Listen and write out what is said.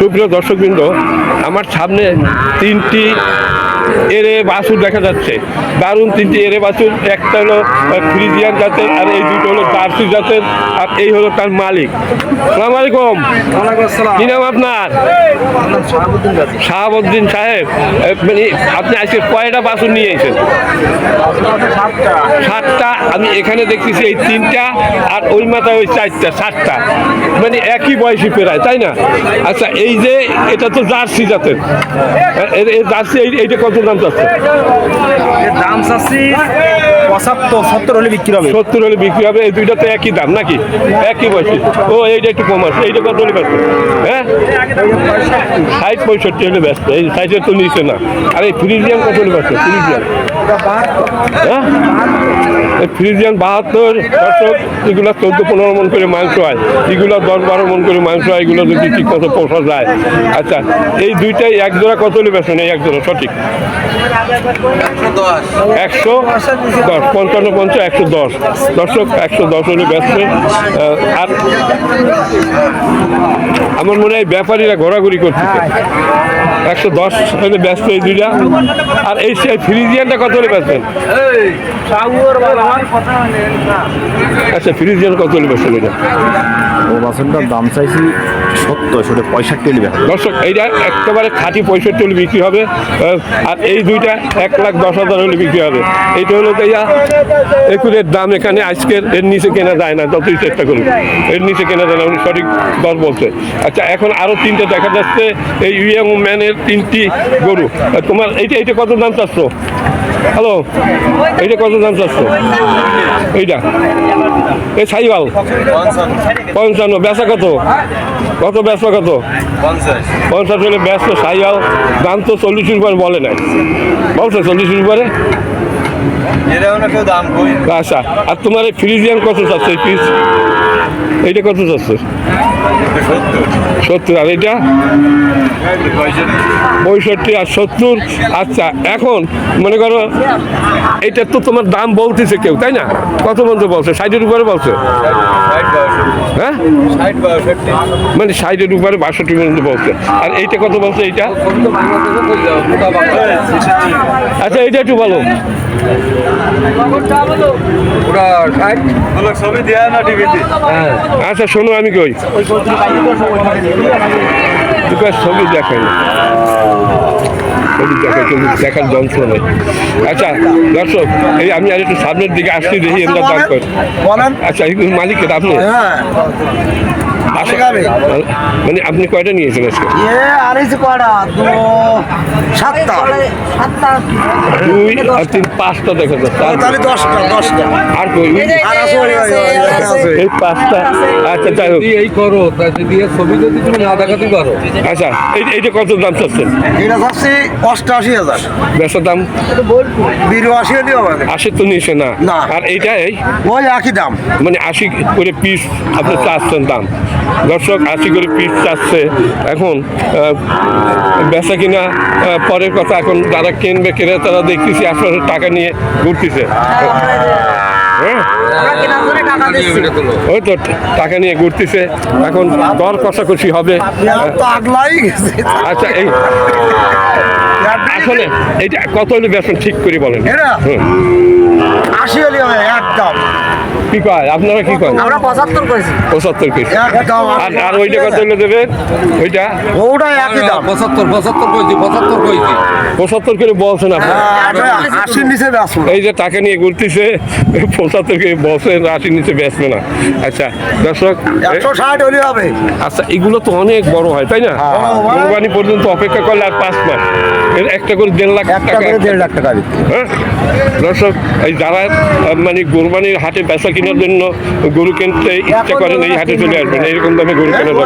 সুপ্রিয় দর্শকবৃন্দ আমার সামনে তিনটি এরে বাছুর দেখা যাচ্ছে। দারুণ তিনটি এরে বাছুর একটা হলো ফ্রিজিয়ান জাতের আর এই দুটো হলো জার্সি জাতের আর এই হলো তার মালিক। সালাম আলাইকুম। কি নাম আপনার? শাহাবুদ্দিন সাহেব মানে আপনি আজকে কয়টা বাছুর নিয়ে এসেছেন? সাতটা। আমি এখানে দেখতেছি এই তিনটা আর ওই মাথায় ওই চারটা সাতটা। মানে একই বয়সী প্রায় তাই না? আচ্ছা এই যে এটা তো জার্সি জাতের। এই জার্সি এইটা কত দাম চাচ্ছে দাম চাচ্ছি পঁচাত্তর সত্তর হলে বিক্রি হবে। সত্তর হলে বিক্রি হবে এই দুইটা তো একই দাম নাকি? একই বয়সী। ও এইটা একটু কম আছে এইটা কত হলে ব্যস্ত হ্যাঁ? ষাট পঁয়ষট্টি হলে ব্যস্ত এই সাইজের তো নিচে না। আর এই ফ্রিজিয়ান কত হলে ব্যস্ত ফ্রিজিয়ান হ্যাঁ? ফ্রিজিয়ান বাহাত্তর দর্শক এগুলো চোদ্দ পনেরো মন করে মাংস হয়। এগুলো দশ বারো মন করে মাংস হয় এগুলো যদি ঠিক মতো পোষা যায়। আচ্ছা এই দুইটাই এক জোড়া কত হলে বেছেন এই এক জোড়া সঠিক? একশো দশ, পঞ্চান্ন, পঞ্চাশ, একশো দশ। দর্শক, একশো দশ হলে ব্যস্ত। আর আমার মনে হয় ব্যাপারীরা ঘোরাঘুরি করছে। একশো দশ হলে ব্যস্ত এই দুইটা। আর এই ফ্রিজিয়ানটা কত হলে ব্যস্তেন আচ্ছা ফ্রিজিয়ান কত হলে এটা ও বাসনটার দাম চাইছি সত্তর সেটা পঁয়ষট্টি হলে দর্শক এইটা একেবারে খাঁটি পঁয়ষট্টি হলে বিক্রি হবে আর এই দুইটা এক লাখ দশ হাজার হলে বিক্রি হবে। এইটা হলো তাইয়া একুরের দাম এখানে আজকের এর নিচে কেনা যায় না যতই চেষ্টা করুন এর নিচে কেনা যায় না উনি সঠিক দর বলছে। আচ্ছা এখন আরও তিনটে দেখা যাচ্ছে এই ইয়ং ম্যানের তিনটি গরু। তোমার এইটা এইটা কত দাম চাচ্ছ? হ্যালো এইটা কত দাম চাচ্ছ? এইটা? এই সাইবাল পঞ্চান্ন বেচা কত? কত বেচা কত? পঞ্চাশ হলে ব্যস্ত সাইয়াল দাম তো চল্লিশের উপরে বলে নাই। বলছে চল্লিশের উপরে আচ্ছা আর তোমার এই ফ্রিজিয়ান কত চাচ্ছে এই পিস এইটা কত চাচ্ছে সত্তর। আর এইটা? পঁয়ষট্টি আর সত্তর। আচ্ছা এখন মনে করো এইটার তো তোমার দাম বলতেছে কেউ তাই না? কত পর্যন্ত বলছে? ষাটের উপরে বলছে? হ্যাঁ? মানে ষাটের উপরে বাষট্টি পর্যন্ত বলছে। আর এইটা কত বলছে এইটা? আচ্ছা এইটা একটু বলো। দেয়া না টিভিতে আচ্ছা শোনো আমি কই? ছবি দেখাই। না ছবি দেখাই কিন্তু দেখার যন্ত্র নেই। আচ্ছা দর্শক এই আমি আর একটু সামনের দিকে আসছি দেখি এমনি দাম কর। আচ্ছা এই মালিকের আপনি? হ্যাঁ। মানে আপনি কয়টা নিয়েছেন আজকে? সাতটা। দুই আর তিন পাঁচটা দেখা যাচ্ছে। দশটা দশটা। আর কই। এই পাঁচটা। আচ্ছা যাই হোক। এই করো দিয়ে ছবি যদি তুমি না দেখাতে পারো আচ্ছা এই এইটা কত দাম চাচ্ছেন? এটা যাচ্ছে অষ্টআশি হাজার। বেচার দাম? বিরাশি হলে হবে। আশি তো নিচে না? না। আর এইটাই এই? ওই একই দাম। মানে আশি করে পিস আপনি চাচ্ছেন দাম। দর্শক আশি করে পিস চাচ্ছে। এখন বেচা কিনা পরের কথা এখন যারা কিনবে কিনে তারা দেখতেছি আসলে টাকা নিয়ে ঘুরতেছে। হ্যাঁ? ওই তো টাকা নিয়ে ঘুরতেছে। এখন দর কষাকষি হবে। আচ্ছা এই আসলে এইটা কত হলে বেতন ঠিক করে বলেন? আশি হলে একদম। কি কয়? আপনারা কি কয়? আমরা পঁচাত্তর করেছি। পঁচাত্তর আর আর ওইটা কত হলে দেবে? ওইটা? ওটা একই দাম। পঁচাত্তর পঁচাত্তর কইছি পঁচাত্তর কইছি। পঁচাত্তর করে বলছেন আপনি। হ্যাঁ, আশির নিচে বেসবো এই যে টাকা নিয়ে ঘুরতেছে পঁচাত্তর করে বলছেন আশির নিচে বেচবে না। আচ্ছা দর্শক একশো ষাট হলে হবে। আচ্ছা এগুলো তো অনেক বড় হয় তাই না? কোরবানি পর্যন্ত অপেক্ষা করলে আর পাঁচ মাস। এর একটা করে দেড় লাখ একটা করে দেড় লাখ টাকা বিক্রি। হ্যাঁ? দর্শক এই যারা মানে কোরবানির হাটে বেচা কেনার জন্য গরু কিনতে ইচ্ছা করেন এই হাটে চলে আসবেন এইরকম দামে গরু কেনা যাবে।